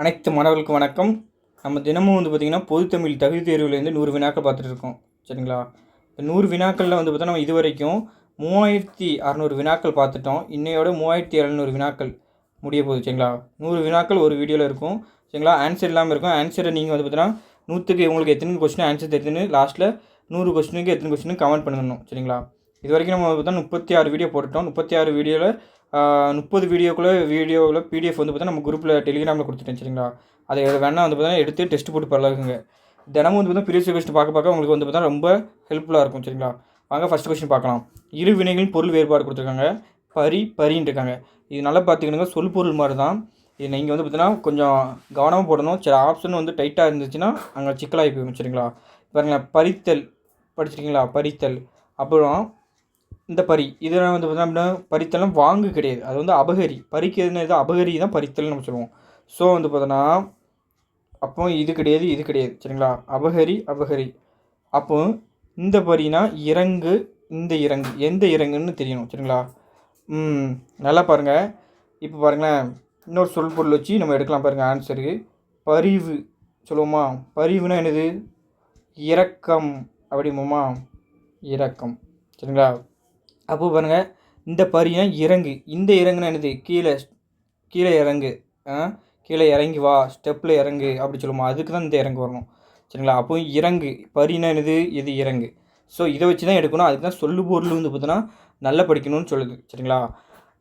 அனைத்து மாணவர்களுக்கும் வணக்கம். நம்ம தினமும் வந்து பார்த்திங்கன்னா பொதுத்தமிழ் தகுதி தேர்வுலேருந்து நூறு வினாக்கள் பார்த்துட்டு இருக்கோம். சரிங்களா? இந்த நூறு வினாக்களில் வந்து பார்த்தா நம்ம இது வரைக்கும் மூவாயிரத்தி அறநூறு வினாக்கள் பார்த்துட்டோம். இன்னையோட மூவாயிரத்தி எழுநூறு வினாக்கள் முடிய போகுது. சரிங்களா? நூறு வினாக்கள் ஒரு வீடியோவில் இருக்கும். சரிங்களா? ஆன்சர் இல்லாமல் இருக்கும். ஆன்சரை நீங்கள் வந்து பார்த்தீங்கன்னா நூற்றுக்கு உங்களுக்கு எத்தனை கொஸ்டின் ஆன்சர் தெரிஞ்சுன்னு லாஸ்ட்டில் நூறு கொஸ்டினுக்கு எத்தனை கொஸ்டின் கமெண்ட் பண்ணணும். சரிங்களா? இது வரைக்கும் நம்ம பார்த்தா முப்பத்தி ஆறு வீடியோ போட்டுட்டோம். முப்பத்தி ஆறு வீடியோவில் முப்பது வீடியோக்குள்ளே வீடியோவில் பிடிஎஃப் வந்து பார்த்தா நம்ம குரூப்பில் டெலிகிராமில் கொடுத்துட்டேன் சரிங்களா? அதை வேணால் வந்து பார்த்தீங்கன்னா எடுத்து டெஸ்ட் போட்டு பழகுங்க தினமும் வந்து பார்த்தீங்கன்னா ப்ரீவியஸ் கொஸ்டின் பார்க்க பார்க்க உங்களுக்கு வந்து பார்த்தீங்கன்னா ரொம்ப ஹெல்ப்ஃபுல்லாக இருக்கும் சரிங்களா? வாங்க ஃபஸ்ட் கொஸ்டின் பார்க்கலாம். இரு வினைகளின் பொருள் வேறுபாடு கொடுத்துருக்காங்க. பரி பரின்னு இருக்காங்க. இது நல்லா பார்த்துக்கணுங்க. சொல் பொருள் மாதிரி தான் இது நீங்கள் வந்து பார்த்தீங்கன்னா கொஞ்சம் கவனமாக போடணும். சில ஆப்ஷன் வந்து டைட்டாக இருந்துச்சுன்னா அங்கே சிக்கலாகி போயிடும் சரிங்களா? பாருங்களேன் பறித்தல். படிச்சிருக்கீங்களா? பறித்தல். அப்புறம் இந்த பரி இதெல்லாம் வந்து பார்த்தோம்னா பறித்தலும் வாங்கு கிடையாது. அது வந்து அபகரி. பறிக்கிறதுன்னு எது அபகரி தான் பறித்தல்னு நம்ம சொல்லுவோம். ஸோ வந்து பார்த்தோன்னா அப்போ இது கிடையாது இது கிடையாது. சரிங்களா? அபகரி அபகரி. அப்போ இந்த பரினா இறங்கு இந்த இறங்கு. எந்த இறங்குன்னு தெரியணும். சரிங்களா? ம் நல்லா பாருங்கள் இப்போ பாருங்களேன். இன்னொரு சொல் பொருள் வச்சு நம்ம எடுக்கலாம் பாருங்கள் ஆன்சரு பரிவு. சொல்லுவோமா? பரிவுனா என்னது? இரக்கம். அப்படிமோமா இரக்கம். சரிங்களா? அப்போ பாருங்கள் இந்த பரினா இறங்கு. இந்த இறங்குனா என்னது? கீழே கீழே இறங்கு. ஆ? கீழே இறங்கி வா ஸ்டெப்பில் இறங்கு அப்படி சொல்லுமா. அதுக்கு தான் இந்த இறங்கு வரணும். சரிங்களா? அப்போ இறங்கு. பரினா என்னது? இது இறங்கு. ஸோ இதை வச்சு தான் எடுக்கணும். அதுக்கு தான் சொல்லு பொருள் வந்து பார்த்தோன்னா நல்லா படிக்கணும்னு சொல்லுது. சரிங்களா?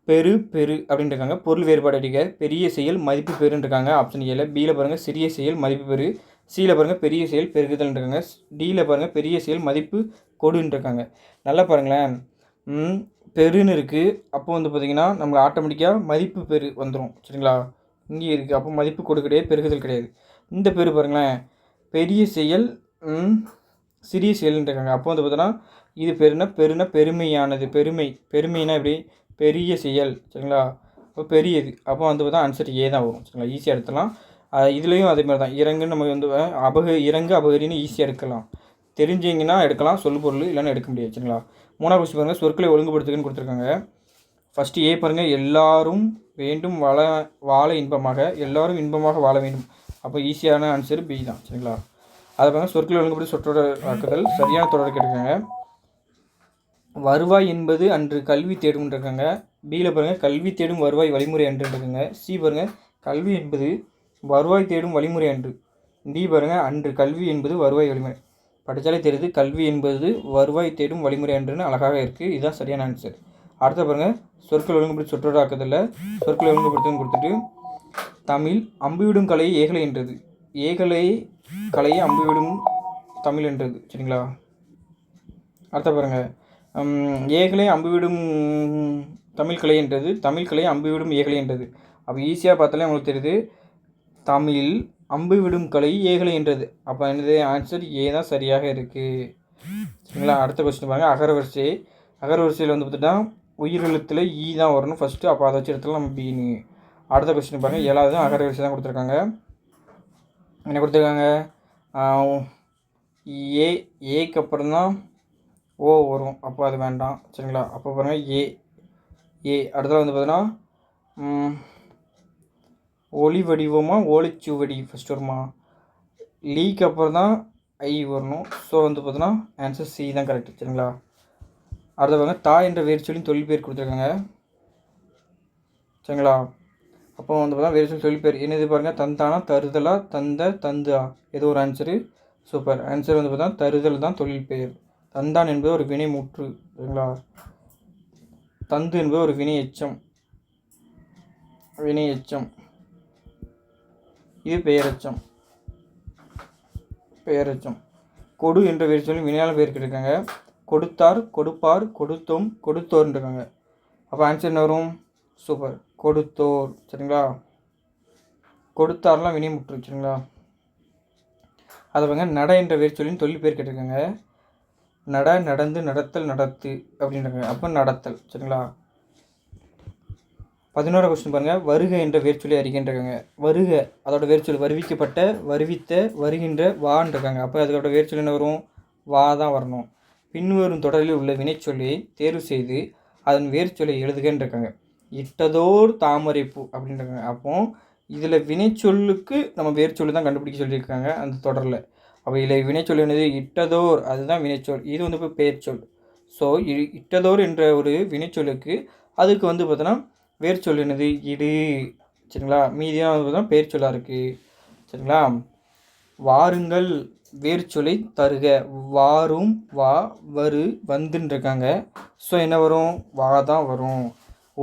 பெரு பெரு அப்படின்னு இருக்காங்க. பொருள் வேறுபாடு அடிக்க. பெரிய செயல் மதிப்பு பெருன்னு இருக்காங்க. ஆப்ஷன் ஏல பியில் பாருங்கள் சிறிய செயல் மதிப்பு பெரு. சியில் பாருங்கள் பெரிய செயல் பெருகுதல் இருக்காங்க. டியில் பாருங்கள் பெரிய செயல் மதிப்பு கொடுன்னு இருக்காங்க. நல்லா பாருங்களேன். பெருன்னு இருக்குது அப்போ வந்து பார்த்திங்கன்னா நம்மளுக்கு ஆட்டோமேட்டிக்காக மதிப்பு பெரு வந்துடும் சரிங்களா? இங்கே இருக்குது அப்போ மதிப்பு கொடு கிடையாது பெருகுதல் கிடையாது. இந்த பெரு பாருங்களேன். பெரிய செயல் சிறிய செயல்னு இருக்காங்க. அப்போ வந்து பார்த்தோன்னா இது பெருனா பெருனா பெருமையானது. பெருமை. பெருமைனா எப்படி? பெரிய செயல். சரிங்களா? அப்போ பெரியது. அப்போ வந்து பார்த்தா ஆன்சர் ஏ தான் வரும். சரிங்களா? ஈஸியாக எடுத்துலாம் இதுலேயும் அதே மாதிரி தான் இறங்குன்னு நம்ம வந்து அபக இறங்கு அபகரின்னு ஈஸியாக எடுக்கலாம். தெரிஞ்சிங்கன்னா எடுக்கலாம். சொல்லு பொருள் இல்லைன்னா எடுக்க முடியாது. சரிங்களா? மூணாவது கொஸ்டின் பாருங்கள் சொற்களை ஒழுங்குபடுத்துக்குன்னு கொடுத்துருக்காங்க. ஃபஸ்ட்டு ஏ பாருங்கள் எல்லாரும் வேண்டும் வாழ வாழ இன்பமாக எல்லாரும் இன்பமாக வாழ வேண்டும். அப்போ ஈஸியான ஆன்சர் பி தான். சரிங்களா? அதை பாருங்கள் சொற்களை ஒழுங்குபடுத்தி சொற்றொடர் ஆக்குதல். சரியான தொடர் கேட்டிருக்காங்க. வருவாய் என்பது அன்று கல்வி தேடும்ன்றிருக்காங்க பியில் பாருங்கள் கல்வி தேடும் வருவாய் வழிமுறை அன்று சி பாருங்கள் கல்வி என்பது வருவாய் தேடும் வழிமுறை அன்று. டி பாருங்கள் அன்று கல்வி என்பது வருவாய் வழிமுறை. படித்தாலே தெரியுது கல்வி என்பது வருவாய் தேடும் வழிமுறை அன்றுன்னு அழகாக இருக்குது இதுதான் சரியான ஆன்சர் அடுத்த பாருங்கள் சொற்கள் ஒழுங்குபடுத்தி சொற்றொடாக்கத்தில் சொற்கள் ஒழுங்குபடுத்தும் கொடுத்துட்டு தமிழ் அம்புவிடும் கலையை ஏகலை என்றது. ஏகலை கலையை அம்புவிடும் தமிழ் என்றது. சரிங்களா? அடுத்த பாருங்கள் ஏகலை அம்புவிடும் தமிழ் கலை என்றது. தமிழ் கலை அம்புவிடும் ஏகலை என்றது. அப்போ ஈஸியாக பார்த்தாலே உங்களுக்கு தெரியுது. தமிழ் அம்பு விடும் கலை ஏகலை என்றது. அப்போ என்னது? ஆன்சர் ஏ தான் சரியாக இருக்குது சரிங்களா? அடுத்த கொஸ்டின் பாருங்கள் அகரவரிசை. அகரவரிசையில் வந்து பார்த்துட்டா உயிரெழுத்தில் ஈ e தான் வரணும் ஃபஸ்ட்டு அப்போ அதை வச்சு எடுத்துலாம் நம்ம பீனு அடுத்த கொஸ்டின் பாருங்கள் ஏழாவது அகரவரிசை தான் கொடுத்துருக்காங்க. என்ன கொடுத்துருக்காங்க? ஏ ஏக்கு அப்புறம் தான் ஓ வரும். அப்போ அது வேண்டாம். சரிங்களா? அப்போ பாருங்கள் ஏ ஏ அடுத்தது வந்து பார்த்தீங்கன்னா ஒளி வடிவமா ஓலைச்சுவடி ஃபஸ்ட் வருமா? லீக்கு அப்புறம் தான் ஐ வரணும். ஸோ வந்து பார்த்தோன்னா ஆன்சர் சி தான் கரெக்ட் சரிங்களா? அடுத்த பாருங்க தா என்ற வேறு சொல்லி தொழில் பேர் கொடுத்துருக்காங்க. சரிங்களா? அப்போ வந்து பார்த்தா வேறு சொல்லி தொழில் பேர் என்னது பாருங்கள் தந்தானா தருதலா தந்த தந்தா ஏதோ ஒரு ஆன்சரு சூப்பர் ஆன்சர் வந்து பார்த்தா தருதல் தான் தொழில் பெயர் தந்தான் என்பது ஒரு வினை முற்று. சரிங்களா? தந்து என்பது ஒரு வினை எச்சம். வினை எச்சம். இது பெயரச்சம் பெயரச்சம் கொடு என்ற வேறு சொல்லி வினையால் பெயர் கேட்டிருக்காங்க. கொடுத்தார் கொடுப்பார் கொடுத்தோம் கொடுத்தோர்னு இருக்காங்க அப்போ ஆன்சர் என்ன வரும்? சூப்பர் கொடுத்தோர். சரிங்களா? கொடுத்தார்லாம் வினை முற்று சரிங்களா? அதை பாருங்க நட என்ற பேர் சொல்லின்னு தொழில் பேர் கேட்டிருக்காங்க. நட நடந்து நடத்தல் நடத்து அப்படின்றாங்க. அப்போ நடத்தல் சரிங்களா? பதினோரா கொஸ்டின் பாருங்கள் வருக என்ற வேர்ச்சொலி அறிகின்றாங்க வருக அதோட வேர்ச்சொல் வருவிக்கப்பட்ட வருவித்த வருகின்ற வான்னு இருக்காங்க அப்போ அதோட வேர்ச்சொல் என்ன வரும்? வா தான் வரணும். பின்வரும் தொடரில் உள்ள வினைச்சொல்லியை தேர்வு செய்து அதன் வேர்ச்சொல்லை எழுதுகன்னு இருக்காங்க இட்டதோர் பூ அப்படின்றாங்க. அப்போ இதில் வினைச்சொல்லுக்கு நம்ம வேர்ச்சொல்லு தான் கண்டுபிடிக்க சொல்லியிருக்காங்க அந்த தொடரில். அப்போ இதில் வினைச்சொல் என்னது? இட்டதோர். அதுதான் வினைச்சொல். இது வந்து இப்போ பெயர்ச்சொல். ஸோ இட்டதோர் என்ற ஒரு வினைச்சொல்லுக்கு அதுக்கு வந்து பார்த்தோன்னா வேர் சொல் என்னது இடு சரிங்களா? மீதியாக தான் பேர் சொல்லாக இருக்குது சரிங்களா? வாருங்கள் வேர்ச்சொலை தருக. வாரும் வா வரு வந்துன்னு இருக்காங்க ஸோ என்ன வரும்? வா தான் வரும்.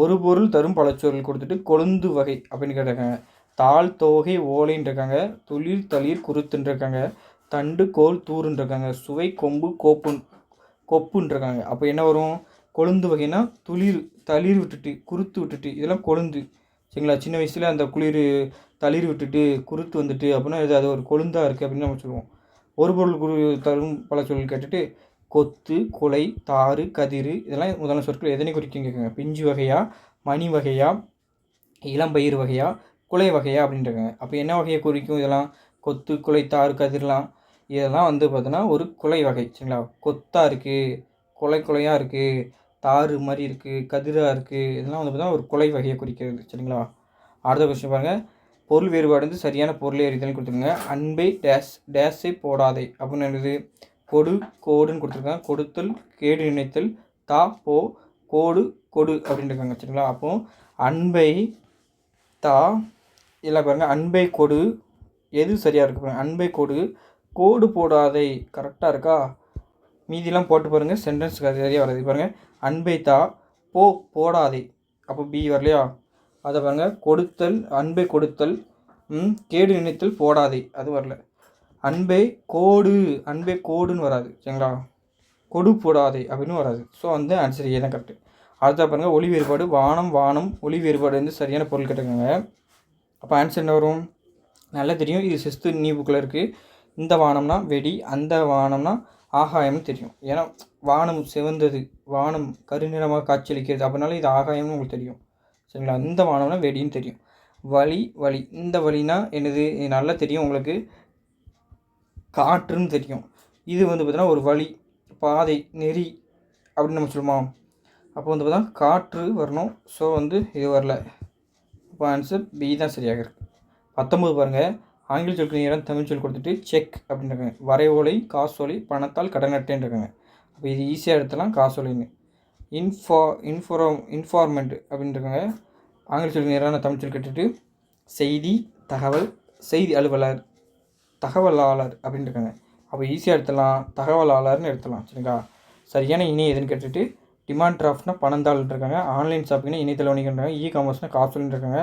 ஒரு பொருள் தரும் பழச்சொல் கொடுத்துட்டு கொழுந்து வகை அப்படின்னு கேட்டிருக்காங்க. தாள் தோகை ஓலைன்னு இருக்காங்க துளிர் தளிர் குருத்துன்னு இருக்காங்க தண்டு கோல் தூருன்னு இருக்காங்க சுவை கொம்பு கோப்புன் கொப்புன்னு இருக்காங்க அப்போ என்ன வரும்? கொழுந்து வகைனா துளிர் தளிர் விட்டுட்டு குருத்து விட்டுட்டு இதெல்லாம் கொழுந்து. சரிங்களா? சின்ன வயசில் அந்த குளிர் தளிர் விட்டுட்டு குருத்து வந்துட்டு அப்படின்னா இது அது ஒரு கொழுந்தாக இருக்குது அப்படின்னு நம்ம சொல்லுவோம். ஒரு பொருள் குரு தரும் பல சொல் கேட்டுட்டு கொத்து குலை தாறு கதிர் இதெல்லாம் முதல்ல சொற்கள் எதனை குறிக்கும் கேட்குங்க? பிஞ்சு வகையா மணி வகையா இளம்பயிர் வகையா குலை வகையா அப்படின்றாங்க. அப்போ என்ன வகையை குறிக்கும் இதெல்லாம்? கொத்து குலை தாறு கதிர்லாம். இதெல்லாம் வந்து பார்த்தோன்னா ஒரு குலை வகை. சரிங்களா? கொத்தாக இருக்குது குலை குலையாக இருக்குது தாறு மாதிரி இருக்குது கதிராக இருக்குது இதெல்லாம் வந்து பார்த்தா ஒரு குலை வகையை குறிக்கிறது சரிங்களா? அடுத்த கொஸ்டின் பாருங்கள் பொருள் வேறுபாடு வந்து சரியான பொருளை அறிதல் கொடுத்துருங்க. அன்பை டேஸ் டேஸை போடாதே. அப்படின்னு என்னது? கொடு கோடுன்னு கொடுத்துருக்காங்க. கொடுத்தல் கேடு நினைத்தல் தா போ கோடு கொடு அப்படின்னு இருக்காங்க சரிங்களா? அப்போது அன்பை தா இல்லை பாருங்கள் அன்பை கொடு எது சரியாக இருக்கு பாருங்கள் அன்பை கொடு கோடு போடாதே. கரெக்டாக இருக்கா? மீதிலாம் போட்டு பாருங்கள் சென்டென்ஸ் சரியாக வராது பாருங்கள் அன்பை தா போ போடாதே. அப்போ பி வரலையா? அதை பாருங்கள் கொடுத்தல் அன்பை கொடுத்தல் ம், கேடு நினைத்தல் போடாதே. அது வரல. அன்பை கோடு அன்பை கோடுன்னு வராது. சரிங்களா? கொடு போடாதே அப்படின்னு வராது. ஸோ வந்து ஆன்சர் ஏ தான் கரெக்டு அடுத்த பாருங்கள் ஒளி வேறுபாடு வானம் வானம் ஒளி வேறுபாடு வந்து சரியான பொருள் கேட்டுக்கோங்க அப்போ ஆன்சர் என்ன வரும்? நல்லா தெரியும். இது சிஸ்து நீ புக்கில் இருக்குது இந்த வானம்னா வெடி அந்த வானம்னா ஆகாயம்னு தெரியும். ஏன்னா வானம் சிவந்தது வானம் கருநிறமாக காட்சியளிக்கிறது அப்படினால இது ஆகாயம்னு உங்களுக்கு தெரியும். சரிங்களா? இந்த வானம்னா வெடின்னு தெரியும். வழி வழி இந்த வழினா என்னது? இது நல்லா தெரியும் உங்களுக்கு. காற்றுன்னு தெரியும். இது வந்து பார்த்தீங்கன்னா ஒரு வழி பாதை நெறி அப்படின்னு நம்ம சொல்லுமா அப்போ வந்து பார்த்தா காற்று வரணும். ஸோ வந்து இது வரல. இப்போ ஆன்சர் பி தான் சரியாக இருக்குது பத்தொம்பது பாருங்கள் ஆங்கில சொற்கள் நேரம் தமிழ் சொல் கொடுத்துட்டு செக் அப்படின்னு இருக்காங்க வரைவோலை காசோலை பணத்தால் கடனட்டேன்னு இருக்காங்க அப்போ இது ஈஸியாக எடுத்துலாம் காசோலைன்னு. இன்ஃபா இன்ஃபோரோ இன்ஃபார்மெண்ட் அப்படின்னு இருக்காங்க ஆங்கில சொல் நேரான தமிழ் சொல் கேட்டுட்டு செய்தி தகவல் செய்தி அலுவலர் தகவலாளர் அப்படின்னு இருக்காங்க அப்போ ஈஸியாக எடுத்துடலாம் தகவலாளர்னு எடுத்துடலாம் சரிங்களா? சரியான இணை எதுன்னு கேட்டுட்டு டிமாண்ட் டிராஃப்ட்னா பணந்தாள்னு இருக்காங்க ஆன்லைன் ஷாப்பிங்னா இணையதள வணிகன்றாங்க. இ காமர்ஸ்னால் காசுன்னு இருக்காங்க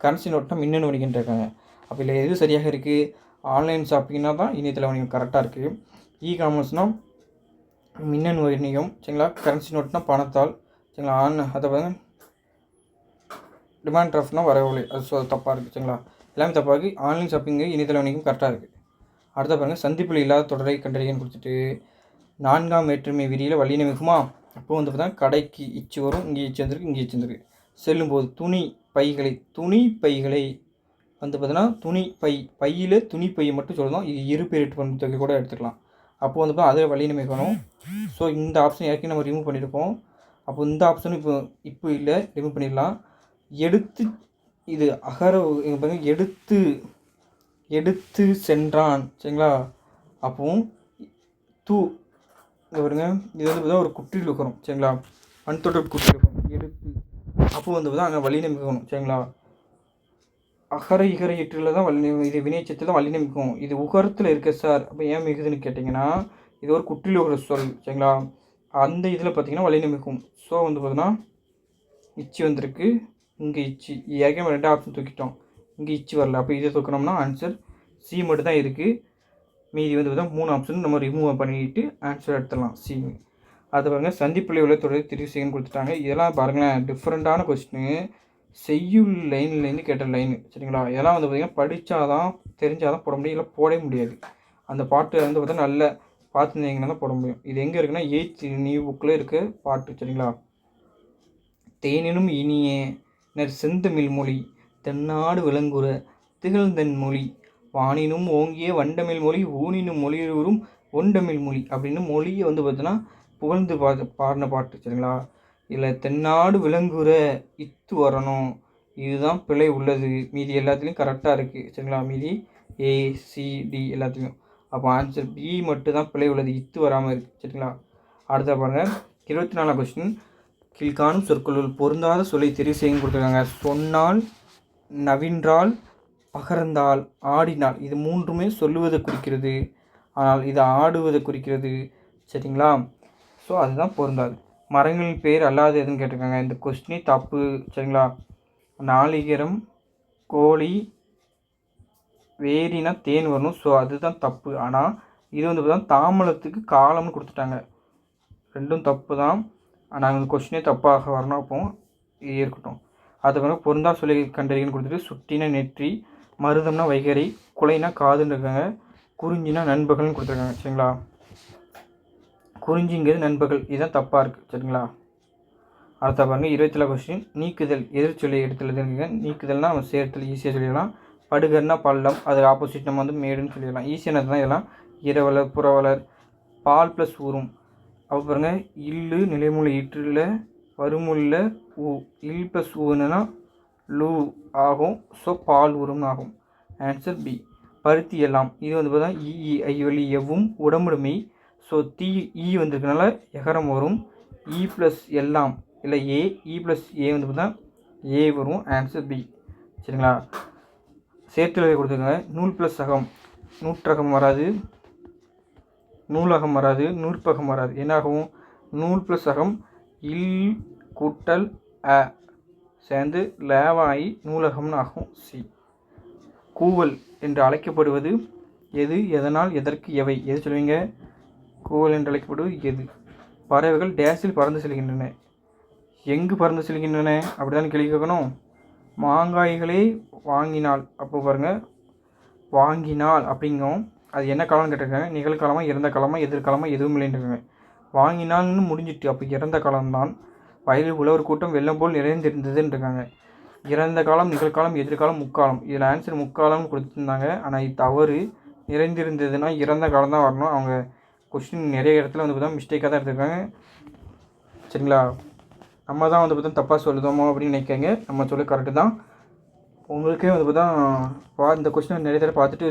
கரன்சி நோட்னா மின்னணு வணிகன் இருக்காங்க அப்போ இல்லை எது சரியாக இருக்குது ஆன்லைன் ஷாப்பிங்னா தான் இணையதள வணிகம் கரெக்டாக இருக்குது இ காமர்ஸ்னால் மின்னணு வணிகம் சரிங்களா? கரன்சி நோட்னா பணத்தால் சரிங்களா? ஆன் அதை பாருங்க. டிமாண்ட் டிராஃப்ட்னா வரவில்லை அது ஸோ தப்பாக இருக்குது சரிங்களா? எல்லாமே தப்பாக இருக்குது ஆன்லைன் ஷாப்பிங்கு இணையதள வணிகம் கரெக்டாக இருக்குது அடுத்த பாருங்க சந்திப்பில் இல்லாத தொடரை கண்டறியன்னு கொடுத்துட்டு நான்காம் வேற்றுமை விரியில் வல்லினம் மிகுமா அப்போ வந்து பார்த்தா கடைக்கு இச்சு வரும் இங்கே இச்சு வந்திருக்கு இங்கே இச்சு வந்திருக்கு. செல்லும்போது துணி பைகளை துணி பைகளை வந்து பார்த்தீங்கன்னா துணி பை பையில் துணி பையை மட்டும் சொல்லணும் இது இரு பேரிட்டு பண்பு தொகை கூட எடுத்துக்கலாம். அப்போ வந்து பார்த்தா அதில் வல்லினம் மிகணும் ஸோ இந்த ஆப்ஷன் ஏற்கனவே நம்ம ரிமூவ் பண்ணியிருப்போம் அப்போ இந்த ஆப்ஷன் இப்போ இப்போ இல்லை ரிமூவ் பண்ணிடலாம். எடுத்து இது அகர பாருங்க எடுத்து எடுத்து சென்றான். சரிங்களா? அப்போவும் தூ இங்கே பாருங்க இது வந்து பார்த்தா ஒரு குற்றியில் இருக்கிறோம் சரிங்களா? அன்தொடர் குற்றில் இருக்கும் எடுத்து அப்போ வந்து பார்த்தா அங்கே வல்லினம் மிகணும் சரிங்களா? அகர இகர இற்றில் தான் வள்ளி இது வினைச்சத்தில் தான் வள்ளி நிமிக்கும் இது உகரத்தில் இருக்க சார். அப்போ ஏன் மிகுதுன்னு கேட்டிங்கன்னா இது ஒரு குற்றில் ஒரு சொல் சரிங்களா? அந்த இதில் பார்த்தீங்கன்னா வள்ளி நிமிக்கும் ஸோ வந்து பார்த்தீங்கன்னா இச்சி வந்திருக்கு இங்கே இச்சி. ஏற்கனவே ரெண்டு ஆப்ஷன் தூக்கிட்டோம். இங்கே இச்சி வரல. அப்போ இதை தூக்கினோம்னா ஆன்சர் சி மட்டும் தான் இருக்குது மீதி வந்து பார்த்தா மூணு ஆப்ஷன் நம்ம ரிமூவ் பண்ணிட்டு ஆன்சர் எடுத்துடலாம். சி அது பாருங்கள் சந்திப்பிள்ளை உள்ள தொடர் தெரிவு செய்யணும்னு கொடுத்துட்டாங்க. இதெல்லாம் பாருங்களேன் டிஃப்ரெண்ட்டான கொஸ்டின் செய்யுள் லைன்லேருந்து கேட்ட லைனு சரிங்களா? இதெல்லாம் வந்து பார்த்திங்கன்னா படித்தாதான் தெரிஞ்சாதான் போட முடியும் இல்லை போடவே முடியாது. அந்த பாட்டு வந்து பார்த்தா நல்ல பார்த்துருந்தீங்கன்னா தான் போட முடியும். இது எங்கே இருக்குன்னா எயித் நியூ புக்கில் இருக்க பாட்டு சரிங்களா? தேனினும் இனிய நெற் செந்தமிழ் மொழி தென்னாடு விளங்குற திகழ்ந்தன் மொழி வானினும் ஓங்கிய வண்டமிழ் மொழி ஊனினும் மொழியூரும் ஒண்டமிழ் மொழி அப்படின்னு மொழியை வந்து பார்த்தீங்கன்னா புகழ்ந்து பா பாடின பாட்டு சரிங்களா? இதில் தென்னாடு விளங்குற இத்து வரணும். இதுதான் பிழை உள்ளது. மீதி எல்லாத்துலேயும் கரெக்டாக இருக்குது சரிங்களா? மீதி ஏ சி டி எல்லாத்துலேயும். அப்போ ஆன்சர் பி மட்டும் தான் பிழை உள்ளது. இத்து வராமல் இருக்குது சரிங்களா? அடுத்த பாருங்கள் இருபத்தி நாலாம் கொஸ்டின் கீழ்காணும் சொற்களுள் பொருந்தாத சொல்லை தெரிவு செய்யும் கொடுத்துருக்காங்க. சொன்னால் நவின்றால் பகர்ந்தால் ஆடினால். இது மூன்றுமே சொல்லுவதை குறிக்கிறது. ஆனால் இது ஆடுவதை குறிக்கிறது. சரிங்களா? ஸோ அதுதான் பொருந்தாது. மரங்களின் பேர் அல்லாது எதுன்னு கேட்டிருக்காங்க. இந்த கொஸ்டினே தப்பு சரிங்களா? நாளிகரம் கோழி வேரினா தேன் வரணும். ஸோ அதுதான் தப்பு. ஆனால் இது வந்து பார்த்தா தாமலத்துக்கு காலம்னு கொடுத்துட்டாங்க. ரெண்டும் தப்பு தான் ஆனால் அந்த கொஸ்டினே தப்பாக வரணும் அப்போ இருக்கட்டும். அதுக்கப்புறம் பொருந்தா சொல்லி கண்டறிகன்னு கொடுத்துட்டு சுட்டினா நெற்றி மருதம்னா வைகரை குலைனா காதுன்னு இருக்காங்க. குறிஞ்சினா நண்பகல்னு கொடுத்துருக்காங்க. சரிங்களா? குறிஞ்சிங்கிறது நண்பர்கள். இதுதான் தப்பாக இருக்குது சரிங்களா? அடுத்த பாருங்கள் இருபத்தி கொஸ்டின் நீக்குதல். எதிர்ச்சொல்லி எடுத்துள்ளதுங்க நீக்குதல்னால் நம்ம சேர்த்தல் ஈஸியாக சொல்லிடலாம். படுகர்னா பள்ளம் அது ஆப்போசிட் நம்ம வந்து மேடுன்னு சொல்லிடலாம். ஈஸியானது தான் இதெல்லாம். இரவலர் புறவலர் பால் ப்ளஸ் ஊரும் அப்போ பாருங்க இல்லு நிலைமொழி இற்றில் வருமுள்ள ஊ இல் ப்ளஸ் ஊன்னா லூ ஆகும். ஸோ பால் உரும்னு ஆகும். ஆன்சர் பி பருத்தி எல்லாம். இது வந்து பார்த்தா இஇ ஐ வழி எவ்வும் உடம்புடுமை ஸோ தீ இ வந்திருக்கனால எகரம் வரும். E இ ப்ளஸ் எல்லாம் இல்லை ஏ இ ப்ளஸ் ஏ வந்து பார்த்தா ஏ வரும் ஆன்சர் பி சரிங்களா? சேர்த்துல கொடுத்துருங்க நூல் ப்ளஸ் அகம். நூற்றகம் வராது. நூலகம் வராது. நூற்பகம் வராது. என்னாகும் நூல் ப்ளஸ் அகம் இல் கூட்டல் அ சேர்ந்து லேவாயி நூலகம்னு ஆகும் சி கூவல் என்று அழைக்கப்படுவது எது எதனால் எதற்கு எவை? எது சொல்லுவீங்க கூவல் என்று அழைக்கப்படுவது எது? பறவைகள் டேஸில் பறந்து செல்கின்றன. எங்கு பறந்து செல்கின்றன? அப்படிதான் கேள்வி கேட்கணும். மாங்காய்களே வாங்கினால் அப்போ பாருங்கள் வாங்கினால் அப்படிங்கும். அது என்ன காலம்னு கேட்டிருக்காங்க? நிகழ்காலமாக இறந்த காலமாக எதிர்காலமாக எதுவும் இல்லைன்னு வாங்கினால்னு முடிஞ்சிட்டு அப்போ இறந்த காலம்தான். வயலில் உழவர் கூட்டம் வெள்ளம் போல் நிறைந்திருந்ததுன்றிருக்காங்க. இறந்த காலம் நிகழ்காலம் எதிர்காலம் முக்காலம். இதில் ஆன்சர் முக்காலம்னு கொடுத்துருந்தாங்க. ஆனால் இது தவறு. நிறைந்திருந்ததுன்னா இறந்த காலம் தான் வரணும். அவங்க கொஸ்டின் நிறைய இடத்துல வந்து பார்த்தா மிஸ்டேக்காக தான் எடுத்துருக்காங்க. சரிங்களா? நம்ம தான் வந்து பார்த்தா தப்பாக சொல்லுதோமோ அப்படின்னு நினைக்காங்க நம்ம சொல்ல கரெக்டு தான். உங்களுக்கே வந்து பார்த்தா பா இந்த கொஸ்டின் நிறைய தடவை பார்த்துட்டு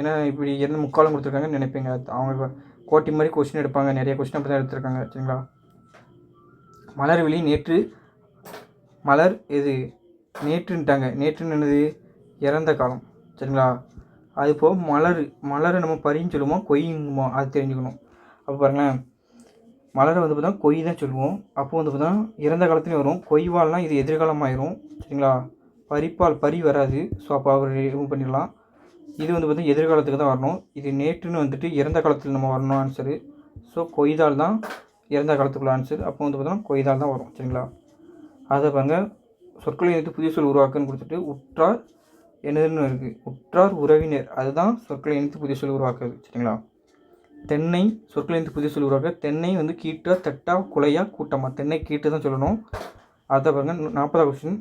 ஏன்னா இப்படி என்ன முக்காலம் கொடுத்துருக்காங்கன்னு நினைப்பீங்க. அவங்க கோட்டி மாதிரி கொஸ்டின் எடுப்பாங்க. நிறைய கொஸ்டின் அப்படி தான் எடுத்திருக்காங்க. சரிங்களா? மலர்விழி நேற்று மலர் எது? நேற்றுன்ட்டாங்க. நேற்றுன்னு என்னது? இறந்த காலம். சரிங்களா? அது போக மலர் மலரை நம்ம பறின்னு சொல்லுவோம்? கொய்யுமோ அது தெரிஞ்சுக்கணும். அப்போ பாருங்களேன். மலரை வந்து பார்த்தா கொய் தான் சொல்லுவோம். அப்போ வந்து பார்த்தா இறந்த காலத்துலேயும் வரும். கொய்வால்னால் இது எதிர்காலம் ஆயிரும் சரிங்களா? பறிப்பால் பறி வராது. ஸோ அப்போ அவர் ரிமூவ் பண்ணிடலாம். இது வந்து பார்த்தா எதிர்காலத்துக்கு தான் வரணும். இது நேற்றுன்னு வந்துட்டு இறந்த காலத்தில் நம்ம வரணும் ஆன்சரு ஸோ கொய்தால் தான் இறந்த காலத்துக்குள்ள ஆன்சர் அப்போ வந்து பார்த்தோன்னா கொய்தால் தான் வரும். சரிங்களா? அதை பாருங்கள் சொற்களை எடுத்து புதிய சொல் உருவாக்குன்னு கொடுத்துட்டு உற்றார் என்னதுன்னு இருக்குது உற்றார் உறவினர். அதுதான் சொற்களை இணைத்து புதிய சொல் உருவாக்குறது. சரிங்களா? தென்னை சொற்களை இணைத்து புதிய சொல் உருவாக்க தென்னை வந்து கீட்டா தட்டா குலையா கூட்டமா? தென்னை கீட்டு தான் சொல்லணும். அதை பாருங்க. நாற்பதாவது கொஸ்டின்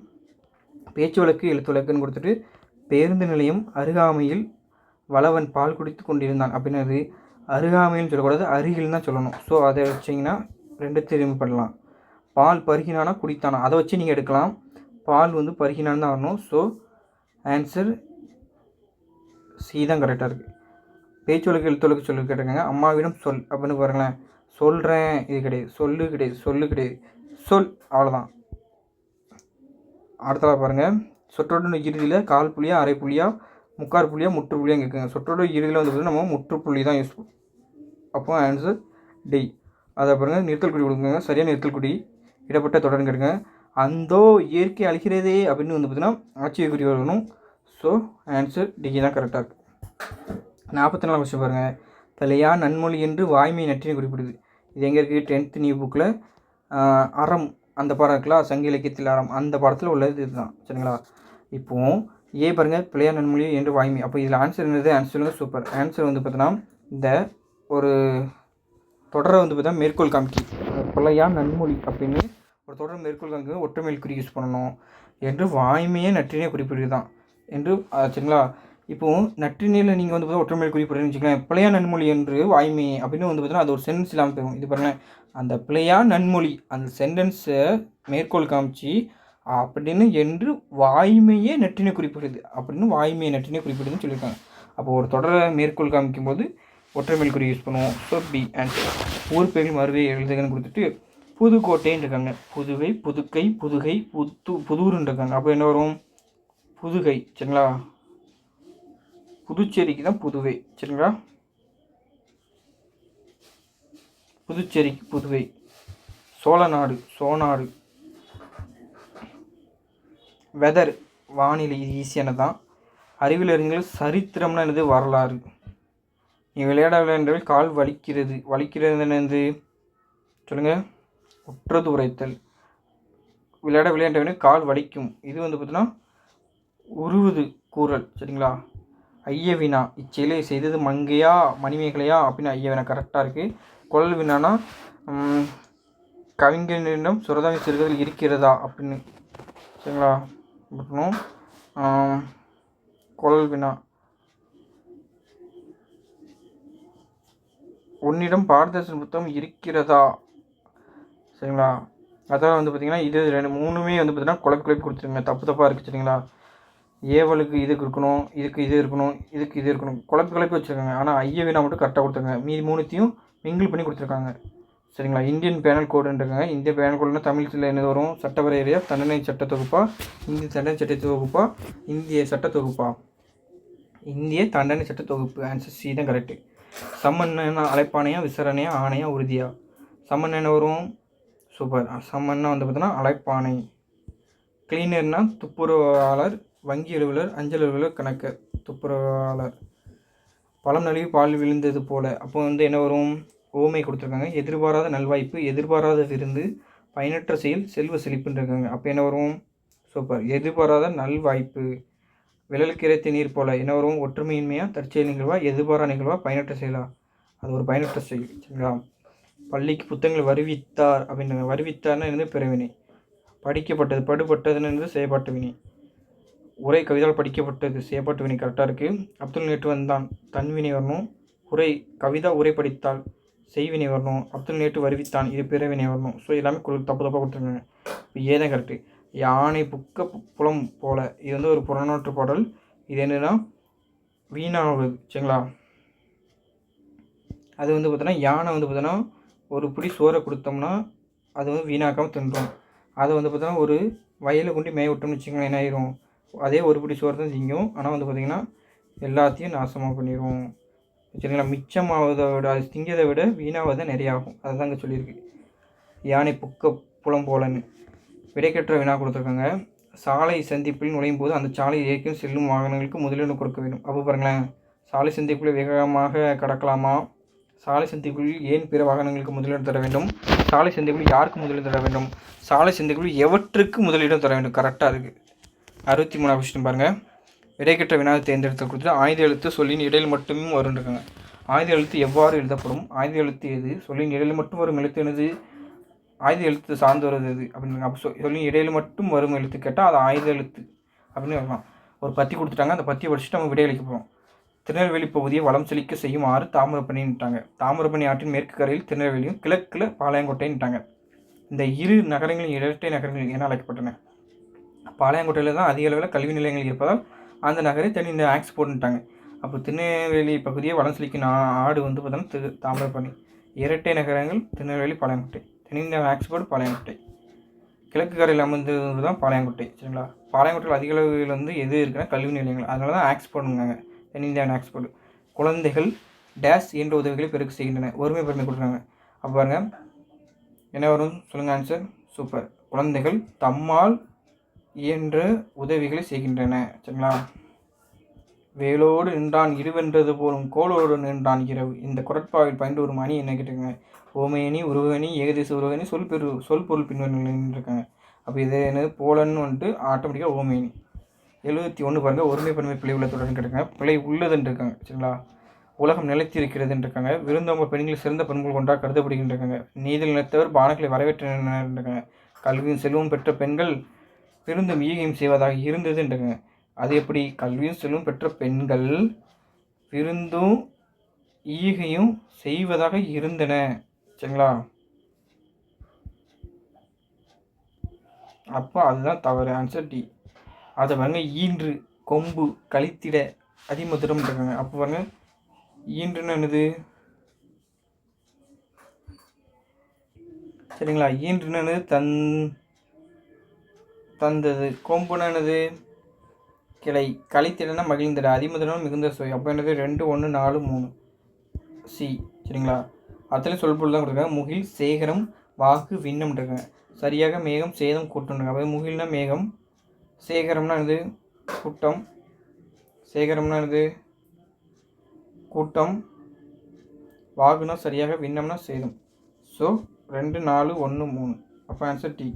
பேச்சு வழக்கு எழுத்து வழக்குன்னு கொடுத்துட்டு பேருந்து நிலையம் அருகாமையில் வளவன் பால் குடித்து கொண்டிருந்தான். அப்படின்னது அருகாமையில்னு சொல்லக்கூடாது அருகில் தான் சொல்லணும். ஸோ அதை வச்சிங்கன்னா ரெண்டு திரும்பி பண்ணலாம். பால் பருகினானா குடித்தானா? அதை வச்சு நீங்கள் எடுக்கலாம். பால் வந்து பருகினான்னு தான் வரணும் ஸோ ஆன்சர் சி தான் கரெக்டாக இருக்குது பேச்சொலுக்கு எழுத்தொழுக்கு சொல்லு கேட்டிருக்காங்க. அம்மாவிடம் சொல் அப்படின்னு பாருங்களேன். சொல்கிறேன் இது கிடையாது. சொல்லு கிடையாது சொல்லு கிடையாது. சொல் அவ்வளோதான் அடுத்ததாக பாருங்கள் சொற்றோட இறுதியில் கால் புள்ளியா அரை புள்ளியா முக்கால் புள்ளியா முற்று புள்ளியாக கேட்குங்க. சொற்றோட இறுதியில் வந்து நம்ம முற்றுப்புள்ளி தான் யூஸ் அப்போ ஆன்சர் டி அதை பாருங்கள் நிறுத்தல் குடி கொடுக்குங்க சரியாக நிறுத்தல் குடி இடப்பட்ட தொடர்ந்து கேட்டுங்க அந்தோ இயற்கை அழிகிறதே அப்படின்னு வந்து பார்த்தீங்கன்னா ஆச்சரியக்குறி வரணும் ஸோ ஆன்சர் டிகி தான் கரெக்டாக இருக்குது நாற்பத்தி நாலு வருஷம் பாருங்கள் தலையா நன்மொழி என்று வாய்மை நற்றினை குறிப்பிடுது. இது எங்கே இருக்குது டென்த் நியூ புக்கில் அறம் அந்த பாடம் இருக்கலாம் சங்க இலக்கியத்தில் அறம் அந்த படத்தில் உள்ளது இதுதான். சரிங்களா? இப்போது ஏ பாருங்கள் பிள்ளையா நன்மொழி என்று வாய்மை. அப்போ இதில் ஆன்சர் என்னது? ஆன்சர் சொல்லுங்கள் சூப்பர் ஆன்சர் வந்து பார்த்தோன்னா இந்த ஒரு தொடரை வந்து பார்த்தா மேற்கோள் காமிக்கி பிள்ளையா நன்மொழி அப்படின்னு ஒரு தொடர் மேற்கோள் காமிக்க ஒற்றுமையில் குறி யூஸ் பண்ணணும் என்று வாய்மையே நற்றினை குறிப்பிடுது தான் என்று சரிங்களா? இப்போது நற்றினையில் நீங்கள் வந்து பார்த்தா ஒற்றுமையில் குறிப்பிடுறேன்னு வச்சுக்கலாம் பிழையா நன்மொழி என்று வாய்மை அப்படின்னு வந்து பார்த்தீங்கன்னா அது ஒரு சென்டென்ஸ் இல்லாமல் போகும் இது பாருங்களேன். அந்த பிழையா நன்மொழி அந்த சென்டென்ஸை மேற்கோள் காமிச்சு அப்படின்னு என்று வாய்மையே நற்றினை குறிப்பிடுது. அப்படின்னு வாய்மையை நற்றினை குறிப்பிடுதுன்னு சொல்லியிருக்காங்க. அப்போ ஒரு தொடரை மேற்கோள் காமிக்கும்போது ஒற்றை மேல் குறி யூஸ் பண்ணுவோம். ஸோ பி ஆன்சர் ஊர் பேரில் மறுவை எழுதுகன்னு கொடுத்துட்டு புதுக்கோட்டைன்னு இருக்காங்க புதுவை புதுக்கை புதுகை புத்து புதூர்னு இருக்காங்க அப்போ என்ன வரும்? புதுகை சரிங்களா? புதுச்சேரிக்கு தான் புதுவை சரிங்களா? புதுச்சேரிக்கு புதுவை சோழநாடு சோநாடு வெதர் வானிலை ஈஸியானது ஈஸியான தான் அறிவியலறிஞர்கள் சரித்திரம்னா என்னது? வரலாறு. நீ விளையாட விளையாண்டவை கால் வலிக்கிறது. வலிக்கிறது என்னது? சொல்லுங்கள் உற்றது உரைத்தல். விளையாட விளையாண்டவனே கால் வலிக்கும். இது வந்து பார்த்தீங்கன்னா உருவுது கூறல் சரிங்களா? ஐயவினா இச்செயலை செய்தது மங்கையா மணிமேகலையா அப்படின்னு ஐயவினா கரெக்டாக இருக்குது குழல் வினானா கவிஞனிடம் சுரதாமி சிறுகள் இருக்கிறதா அப்படின்னு சரிங்களா? அப்புறம் குழல் வினா. உன்னிடம் பாரதேசன் புத்தகம் இருக்கிறதா? சரிங்களா? அதான் வந்து பார்த்தீங்கன்னா இது ரெண்டு மூணுமே வந்து பார்த்தீங்கன்னா குழப்பி குழப்பி கொடுத்துருங்க தப்பு தப்பாக இருக்குது சரிங்களா? ஏவலுக்கு இதுக்கு இருக்கணும் இதுக்கு இது இருக்கணும் இதுக்கு இது இருக்கணும். குழப்பி குழப்பி வச்சுருக்காங்க. ஆனால் ஐயவினா மட்டும் கரெக்டாக கொடுத்துருக்காங்க. மீதி மூணுத்தையும் மிங்கிள் பண்ணி கொடுத்துருக்காங்க. சரிங்களா? இந்தியன் பேனல் கோடுன்றாங்க இந்திய பேனல் கோடுனா தமிழ்ல என்ன வரும்? சட்டவரையறையா தண்டனை சட்ட தொகுப்பா? இந்திய தண்டனை சட்ட தொகுப்பா? இந்திய சட்ட தொகுப்பா? இந்திய தண்டனை சட்ட தொகுப்பு. ஆன்சர் சி தான் கரெக்டு சம்மன் அழைப்பானையா விசாரணையா ஆணையா உறுதியா? சம்மன் என்ன வரும்? சூப்பர். சம்மன்னா வந்து பார்த்தோன்னா அழைப்பானை கிளீனர்னா துப்புரவாளர் வங்கி அலுவலர் அஞ்சல் அலுவலர் கணக்கர் துப்புரவாளர். பழம் நழுவி பால் விழுந்தது போல். அப்போ வந்து என்ன வரும்? ஓமை கொடுத்துருக்காங்க. எதிர்பாராத நல்வாய்ப்பு எதிர்பாராத விருந்து பயனற்ற செயல் செல்வ செழிப்புன்னு இருக்காங்க அப்போ என்ன வரும்? சூப்பர். எதிர்பாராத நல்வாய்ப்பு. விழலுக்கு தண்ணீர் நீர் போல. என்ன வரும்? ஒற்றுமையின்மையாக தற்செயல் நிகழ்வா எதிர்பாரா நிகழ்வா பயனற்ற செயலா? அது ஒரு பயனற்ற செயல். சரிங்களா? பள்ளிக்கு புத்தகங்கள் வருவித்தார் அப்படின்றாங்க வருவித்தார்னு இருந்து பிறவினை. படிக்கப்பட்டது படுபட்டதுன்னு இருந்து செய்யப்பட்ட வினை. உரை கவிதால் படிக்கப்பட்டது செய்யப்பட்ட வினை கரெக்டாக இருக்குது அப்துல் நேற்று வந்தான். தன்வினை வரணும். உரை கவிதா உரை படித்தால் செய்வினை வரணும். அப்துல் நேற்று வருவித்தான். இது பிறவினை வரணும். ஸோ எல்லாமே கொடு தப்பு தப்பாக கொடுத்துருக்காங்க. இப்போ கரெக்டு யானை புக்க புலம் போல. இது வந்து ஒரு புறநாற்று பாடல். இது என்னென்னா வீணாவது சரிங்களா? அது வந்து பார்த்தோன்னா யானை வந்து பார்த்தோன்னா ஒரு பிடி சோறை கொடுத்தோம்னா அது வந்து வீணாக்காமல் தின்றோம். அதை வந்து பார்த்தோன்னா ஒரு வயலில் கொண்டு மேய விட்டோம்னு வச்சுக்கோங்களேன் என்ன ஆயிரும்? அதே ஒரு பிடி சோறு தான் திங்கும். ஆனால் வந்து பார்த்திங்கன்னா எல்லாத்தையும் நாசமாக பண்ணிடும் சரிங்களா? மிச்சமாவதை விட அது திங்கிறதை விட வீணாவதை நிறைய ஆகும் அதுதான் இங்கே சொல்லியிருக்கு. யானை புக்க புலம் போலன்னு. விடைக்கற்ற வினா கொடுத்துருக்காங்க. சாலை சந்திப்பில் நுழையும் போது அந்த சாலை இயக்கம் செல்லும் வாகனங்களுக்கு முதலீடு கொடுக்க வேண்டும். அப்போ பாருங்களேன் சாலை சந்திப்பில் வேகமாக கடக்கலாமா? சாலை சந்திப்பில் ஏன் பிற வாகனங்களுக்கு முதலிடம் தர வேண்டும்? சாலை சந்திப்பில் யாருக்கு முதலிடம் தர வேண்டும்? சாலை சந்திப்பில் எவற்றுக்கு முதலிடம் தர வேண்டும்? கரெக்டாக இருக்குது அறுபத்தி மூணாவது கொஸ்டின் பாருங்கள் விடைக்கற்ற வினாவை தேர்ந்தெடுத்து கொடுத்துட்டு ஆயுத எழுத்து சொல்லின் இடையில் மட்டுமே வரும்ன்றிருக்காங்க. ஆயுத எழுத்து எவ்வாறு எழுதப்படும்? ஆயுத எழுத்து எது? சொல்லின் இடையில் மட்டும் வரும் எழுத்து எனது ஆயுத எழுத்து சார்ந்து வருது எது? அப்படின்னு அப்போ சொல்லின் இடையில் மட்டும் வரும் எழுத்து கேட்டால் அது ஆயுத எழுத்து அப்படின்னு சொல்லலாம். ஒரு பத்தி கொடுத்துட்டாங்க. அந்த பத்தியை படிச்சுட்டு நம்ம விடையளிக்க போகிறோம் திருநெல்வேலி பகுதியை வளம் செழிக்க செய்யும் ஆறு தாமிரபரணின்ட்டாங்க தாமிரபரணி ஆற்றின் மேற்கு கரையில் திருநெல்வேலியும் கிழக்கில் பாளையங்கோட்டைன்ட்டாங்க. இந்த இரு நகரங்களின் இரட்டை நகரங்கள் என அழைக்கப்பட்டன. பாளையங்கோட்டையில் தான் அதிக அளவில் கல்வி நிலையங்கள் இருப்பதால் அந்த நகரை தனி இந்த ஆக்ஸ் போட்டுட்டாங்க அப்போ திருநெல்வேலி பகுதியை வளம் செழிக்கும் ஆடு வந்து பார்த்தோன்னா திரு தாமிரபரணி இரட்டை நகரங்கள் திருநெல்வேலி பாளையங்கோட்டை. தென்னிந்திய ஆக்ஸ் போர்டு பாளையங்கோட்டை. கிழக்கு கரையில் அமைந்தது தான் பாளையங்கோட்டை சரிங்களா? பாளையங்கோட்டையில் அதிக அளவில் வந்து எது இருக்குன்னா கல்வி நிலையங்கள். அதனால தான் ஆக்ஸ் தென்னிந்தியாவின் எக்ஸ்போர்ட் குழந்தைகள் டேஷ் என்ற உதவிகளை பெருக்க செய்கின்றன. ஒருமை பெருமை கொடுக்குறாங்க. அப்போ பாருங்கள் என்ன வரும்? சொல்லுங்கள் ஆன்சர் சூப்பர் குழந்தைகள் தம்மால் இயன்ற உதவிகளை செய்கின்றன. சரிங்களா? வேலோடு நின்றான் இருவென்றது போலும் கோலோடு நின்றான் இரவு. இந்த குரட்பாவில் பயின்று ஒரு மணி என்ன கேட்டிருக்காங்க? ஓமையணி உருவகணி ஏகதேச உருவகணி சொல் பெரு சொல் பொருள் பின்வருங்கள் இருக்காங்க அப்போ இது என்ன போலன்னு வந்துட்டு ஆட்டோமேட்டிக்காக ஓமையணி எழுபத்தி ஒன்று பாருங்கள் ஒருமைப்பன்மை பிழை உள்ள தொடர்ந்து கேட்டிருக்காங்க பிழை உள்ளதுன்னு இருக்காங்க. சரிங்களா? உலகம் நிலைத்து இருக்காங்க. விருந்தோம்பல் பெண்கள் சிறந்த பெண்கள் கொண்டா கருதப்படுகின்றாங்க நீதில் நினைத்தவர் பானங்களை வரவேற்றிருக்காங்க கல்வியும் செல்வம் பெற்ற பெண்கள் விருந்தும் ஈகையும் செய்வதாக இருந்ததுன்றாங்க அது எப்படி? கல்வியும் செல்வம் பெற்ற பெண்கள் விருந்தும் ஈகையும் செய்வதாக இருந்தன. சரிங்களா? அப்போ அதுதான் தவறு. ஆன்சர் டி அதை பாருங்க ஈன்று கொம்பு கழித்திட அதிமதுரம் இருக்காங்க. அப்போ பாருங்க ஈன்றுன்னு என்னது? சரிங்களா? ஈன்றுன்னு என்னது? தன் தந்தது. கொம்புன்னு என்னது? கிளை. கழித்திடனா மகிழ்ந்திட. அதிமதுரம் மிகுந்த சுவை. அப்போ என்னது? ரெண்டு ஒன்று நாலு மூணு. சி. சரிங்களா? அத்தனை சொல்பொருள் தான் கொடுக்குறாங்க. முகில் சேகரம் வாக்கு விண்ணம் இருக்காங்க சரியாக மேகம் சேதம் கூட்டம் அப்போ முகில்னா மேகம் சேகரம்னா இது கூட்டம். சேகரம்னா இது கூட்டம். வாகுனா சரியாக விண்ணம்னா சேதம். ஸோ ரெண்டு நாலு ஒன்று மூணு. அப்போ ஆன்சர் டி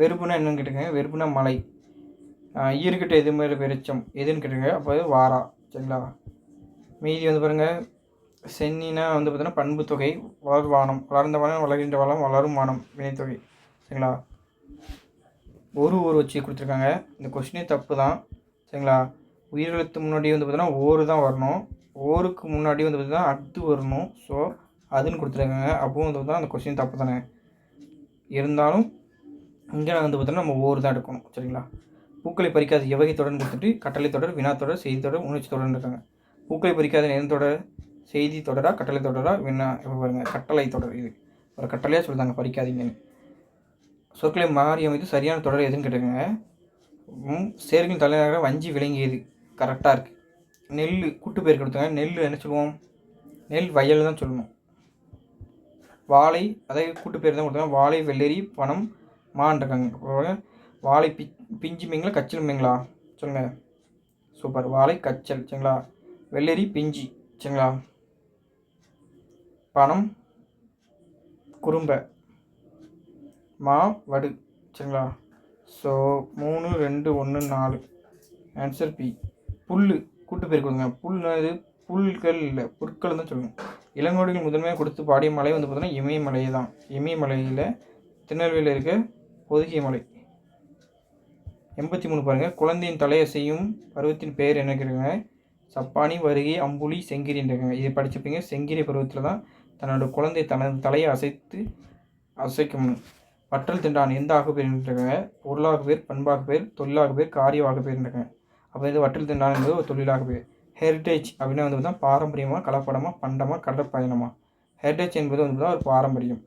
வெறுப்புனா என்னன்னு கேட்டுங்க வெறுப்புனா மலை. ஈர்க்கிட்ட எது மாதிரி வெளிச்சம் எதுன்னு கேட்டுங்க அப்போ அது வாரா சரிங்களா? மீதி வந்து பாருங்கள் சென்னினா வந்து பார்த்தீங்கன்னா பண்பு தொகை வளர்வானம். வளர்ந்த வானம் வளர்கின்ற வளம் வளரும் வானம் வினைத்தொகை சரிங்களா? ஒரு ஊர் வச்சு கொடுத்துருக்காங்க. இந்த கொஷினே தப்பு தான் சரிங்களா? உயிரெழுத்து முன்னாடி வந்து பார்த்தீங்கன்னா ஓரு தான் வரணும். ஓருக்கு முன்னாடி வந்து பார்த்தீங்கன்னா அத்து வரணும். ஸோ அதுன்னு கொடுத்துருக்காங்க. அப்பவும் வந்து பார்த்தீங்கன்னா அந்த கொஷின் தப்பு தானே இருந்தாலும் இங்கே வந்து பார்த்தீங்கன்னா நம்ம ஓர் தான் எடுக்கணும். சரிங்களா? பூக்களை பறிக்காத எவகை தொடர்னு கொடுத்துட்டு கட்டளை தொடர் வினா தொடர் செய்தி தொடர் உணர்ச்சி தொடர்னு இருக்காங்க. பூக்களை பறிக்காத நேரம் தொடர் செய்தி தொடரா கட்டளை தொடரா வினா பாருங்கள் கட்டளை தொடர் இது. ஒரு கட்டளையாக சொல்லுதாங்க பறிக்காதீங்கன்னு. சொற்களை மாறி அமைத்து சரியான தொடர் எதுன்னு கேட்டுக்கோங்க ம், தலைநகராக வஞ்சி விளங்கியது. கரெக்டாக இருக்குது நெல் கூட்டு பேர் கொடுத்தாங்க. நெல் என்ன சொல்லுவோம்? நெல் வயல் தான் சொல்லணும். வாழை அதாவது கூட்டு பேர் தான் கொடுத்தாங்க. வாழை வெள்ளரி பணம் மான் இருக்காங்க வாழை பி பிஞ்சு மீங்களா கச்சல் மீங்களா சொல்லுங்கள் சூப்பர். வாழை கச்சல் சரிங்களா? வெள்ளரி பிஞ்சு சரிங்களா? பணம் குறும்பை. மா வடு. சரிங்களா? ஸோ மூணு ரெண்டு ஒன்று நாலு. ஆன்சர் பி புல் கூட்டு பேர் கொடுங்க. புல்னது புல்கள் இல்லை புற்கள் தான் சொல்லுங்கள் இளங்கோடிகள் முதன்மையாக கொடுத்து பாடிய மலை வந்து பார்த்தோன்னா இமயமலை தான். இமயமலையில் திருநெல்வேலியில் இருக்க பொதுகிய மலை. எண்பத்தி மூணு பாருங்கள் குழந்தையின் தலையசையும் பருவத்தின் பெயர் என்ன கேட்குறாங்க சப்பானி வருகை அம்புலி செங்கிரின்றாங்க இதை படிச்சுப்பீங்க. செங்கிரி பருவத்தில் தான் தன்னோட குழந்தை தனது தலையை அசைத்து அசைக்கணும் வற்றல் திண்டான் எந்த ஆகு பேர்ன்றாங்க பொருளாக பேர் பண்பாக பேர் தொழிலாக பேர் காரியவாக பேர்ன்றாங்க அப்போ இது வற்றல் திண்டான் என்பது ஒரு தொழிலாக பேர் ஹெரிட்டேஜ் அப்படின்னா வந்து பார்த்தா பாரம்பரியமாக கலப்படமாக பண்டமாக கடற்பயணமாக ஹெரிட்டேஜ் என்பது வந்து பார்த்தா ஒரு பாரம்பரியம்.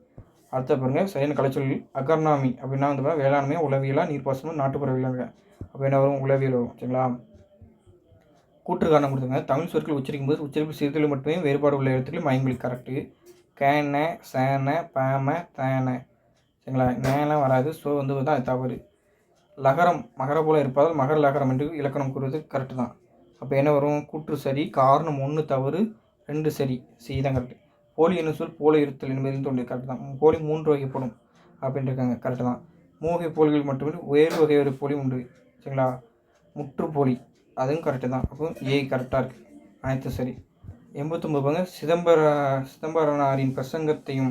அடுத்த பாருங்கள் சரியான கலைச்சொல். அகர்னாமி அப்படின்னா வந்து பார்த்தா வேளாண்மை உளவியலா நீர்ப்பாசனம் நாட்டுப்புற விலங்கு அப்போ என்ன வரும்? உளவியல் வரும். சரிங்களா? கூற்று காரணம் கொடுத்துங்க தமிழ் சொற்கள் உச்சரிக்கும் போது உச்சரிப்பு சிறுத்தில் மட்டுமே வேறுபாடு உள்ள எழுத்துக்கள் மயங்கொழி கரெக்டு கேன சேன பேம தேன. சரிங்களா நேலாம் வராது. ஸோ வந்து தான் அது தவறு. லகரம் மகர போல இருப்பதால் மகர லகரம் என்று இலக்கணம் கூறுவது கரெக்டு தான். அப்போ என்ன வரும்? கூற்று சரி காரணம் ஒன்று தவறு ரெண்டு சரி. சரி தான் கரெக்டு போலி என்ன சொல்? போல இருத்தல் என்பது தோன்றி கரெக்டு தான். போலி மூன்று வகைப்படும் அப்படின்ட்டு இருக்காங்க. கரெக்டு தான். மூகை போலிகள் மட்டுமே வேறு வகை ஒரு போலி உண்டு. சரிங்களா? முற்றுப்போலி அதுவும் கரெக்டு தான். அப்போ ஏ கரெக்டாக இருக்குது அனைத்தும் சரி. எண்பத்தொம்பது பங்கு சிதம்பர சிதம்பரனாரின் பிரசங்கத்தையும்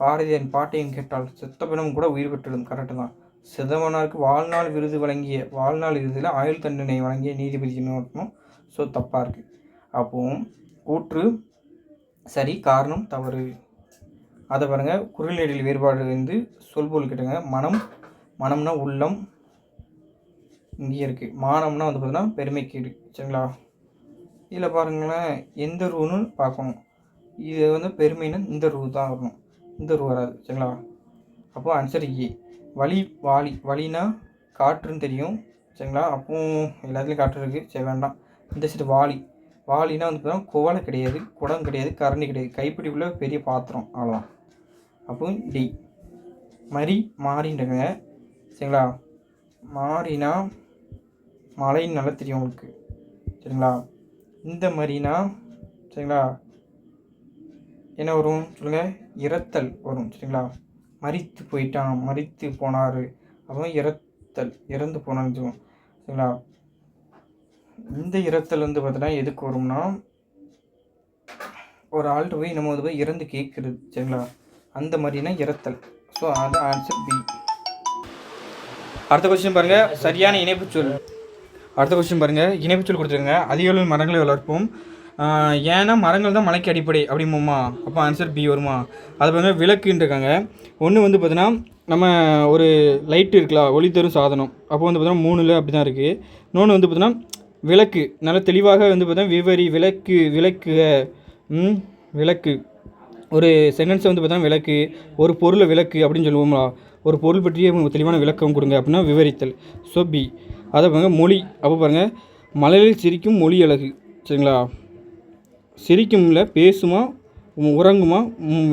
பாரதியாரின் பாட்டையும் கேட்டால் சித்தப்பனும் கூட உயிர் பெற்றிடும் கரெக்டு தான். சிதம்பரனாருக்கு வாழ்நாள் விருது வழங்கிய வாழ்நாள் விருதில் ஆயுள் தண்டனை வழங்கிய நீதிபதி இருக்கணும் ஸோ தப்பாக இருக்குது அப்போது கூற்று சரி காரணம் தவறு. அதை பாருங்கள் குரலியலில் வேறுபாடு வந்து சொல்பொருள் கேட்டுங்க. மனம் மனம்னா உள்ளம் இங்கே இருக்குது மானம்னா வந்து பார்த்தீங்கன்னா பெருமைக்கீடு சரிங்களா? இதில் பாருங்களேன் எந்த ரூன்னு பார்க்கணும். இது வந்து பெருமைன்னா இந்த ரூ தான் வரணும். இந்த ஒரு வராது சரிங்களா? அப்போ ஆன்சர் ஏ e. வலி வாலி வலினா காற்றுன்னு தெரியும் சரிங்களா? அப்போ எல்லாத்துலேயும் காற்று இருக்குது சரி வேண்டாம். இந்த சைடு வாலி. வாலினா வந்து பார்த்தீங்கன்னா குவலை கிடையாது குடம் கிடையாது கரண்டி கிடையாது. கைப்பிடி உள்ள பெரிய பாத்திரம் அவ்வளோதான் அப்போ டி மரி மாறின்றங்க சரிங்களா? மாறினா மழைன்னு நல்லா தெரியும் உங்களுக்கு சரிங்களா? இந்த மாதிரினா சரிங்களா? என்ன வரும் சொல்லுங்கள் இறத்தல் வரும் சரிங்களா? மரித்து போயிட்டான் மறித்து போனார். அப்புறம் இறத்தல் இறந்து போனான்னு சொல்லுவோம் சரிங்களா? இந்த இறத்தல் வந்து பார்த்தீங்கன்னா எதுக்கு வரும்னா ஒரு ஆள்கிட்ட போய் நம்ம வந்து போய் இறந்து கேட்குறது சரிங்களா? அந்த மாதிரினா இறத்தல் ஸோ அது ஆன்சர் பி அடுத்த கொஸ்டின் பாருங்கள் சரியான இணைப்புச்சொல் அடுத்த கொஸ்டின் பாருங்கள் இணைப்புச்சொல் கொடுத்துருங்க அதிக அளவில் மரங்களை வளர்ப்போம். ஏன்னா மரங்கள் தான் மலைக்கு அடிப்படை அப்படிமாம்மா அப்போ ஆன்சர் பி வருமா? அது பார்த்தீங்கன்னா விளக்குன்றிருக்காங்க ஒன்று வந்து பார்த்தீங்கன்னா நம்ம ஒரு லைட் இருக்கலாம் ஒளி தரும் சாதனம். அப்போ வந்து பார்த்தீங்கன்னா மூணில் அப்படி தான் இருக்குது இன்னொன்று வந்து பார்த்தீங்கன்னா விளக்கு. நல்ல தெளிவாக வந்து பார்த்தீங்கன்னா விவரி விளக்கு விளக்குக விளக்கு. ஒரு சென்டென்ஸை வந்து பார்த்தீங்கன்னா விளக்கு. ஒரு பொருளை விளக்கு அப்படின்னு சொல்லுவோம்லா. ஒரு பொருள் பற்றிய தெளிவான விளக்கம் கொடுங்க அப்படின்னா விவரித்தல். ஸோ பி அதை பாருங்கள் மொழி. அப்போ பாருங்கள் மலையில் சிரிக்கும் மொழி அழகு. சரிங்களா? சிரிக்கும்ல பேசுமா உறங்குமா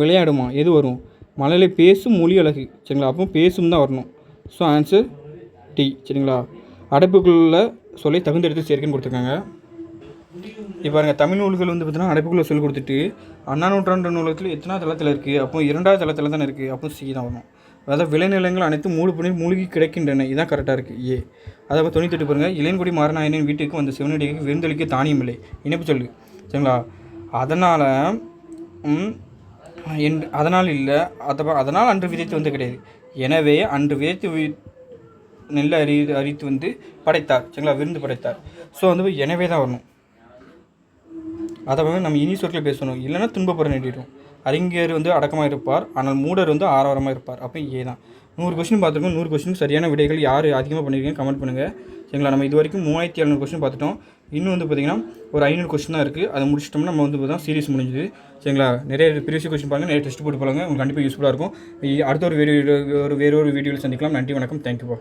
விளையாடுமா எது வரும்? மலையில பேசும் மொழி அழகு சரிங்களா? அப்போ பேசும் தான் வரணும். ஸோ ஆன்சர் டி சரிங்களா? அடைப்புக்குள்ள சொல்லி தகுந்த இடத்தில் சேர்க்கைன்னு கொடுத்துருக்காங்க. இப்போ பாருங்கள் தமிழ் நூல்கள் வந்து பார்த்தீங்கன்னா அடைப்புக்குள்ள சொல்லி கொடுத்துட்டு அண்ணா நூற்றாண்டு நூலகத்தில் எத்தனாவது தளத்தில் இருக்குது அப்போ இரண்டாவது தளத்தில் தானே இருக்குது அப்போ சி தான் வரணும். அதாவது விளைநிலங்கள் அனைத்து மூடு பண்ணி மூழ்கி கிடைக்கின்றன. இதுதான் கரெக்டாக இருக்குது ஏ அதாவது தொண்ணூத்தெட்டு பாருங்கள் இளையன்குடி மாறநாயனின் வீட்டுக்கு வந்த சிவனடிக்கு விருந்தளிக்க தானியம் இல்லை. இணைப்பு சொல்லு. சரிங்களா? அதனால் என் அதனால் இல்லை அதை அதனால் அன்று விதைத்து வந்து கிடையாது. எனவே அன்று விதைத்து வி- நெல் அறி அரித்து வந்து படைத்தார் சரிங்களா? விருந்து படைத்தார். ஸோ வந்து எனவே தான் வரணும். அதை வந்து நம்ம இனி சொற்களை பேசணும். இல்லைன்னா துன்பப்பட நேரிடும் அறிஞர் வந்து அடக்கமாக இருப்பார் ஆனால் மூடர் வந்து ஆரவாரமாக இருப்பார். அப்போ ஏ தான். நூறு கொஸ்டின் பார்த்துருக்கோம். நூறு கொஸ்டின் சரியான விடைகள் யார் அதிகமாக பண்ணியிருக்கீங்க கமெண்ட் பண்ணுங்கள் சரிங்களா? நம்ம இது வரைக்கும் மூவாயிரத்தி எழுநூறு கொஸ்டின் பார்த்துட்டோம். இன்னும் வந்து பார்த்திங்கன்னா ஒரு ஐநூறு கொஸ்டின் தான் இருக்குது அதை முடிச்சிட்டோம்னா நம்ம வந்து பார்த்தா சீரிஸ் முடிஞ்சுது. சரிங்களா? நிறைய ப்ரீவியஸ் கொஸ்டின் பாருங்கள் நிறைய டெஸ்ட் போட்டு போகிறாங்க உங்களுக்கு கண்டிப்பாக யூஸ்ஃபுல்லாக இருக்கும். அடுத்த ஒரு வீடியோ ஒரு வேறு ஒரு வீடியோவில் சந்திக்கலாம். நன்றி வணக்கம். தேங்க்யூப்பா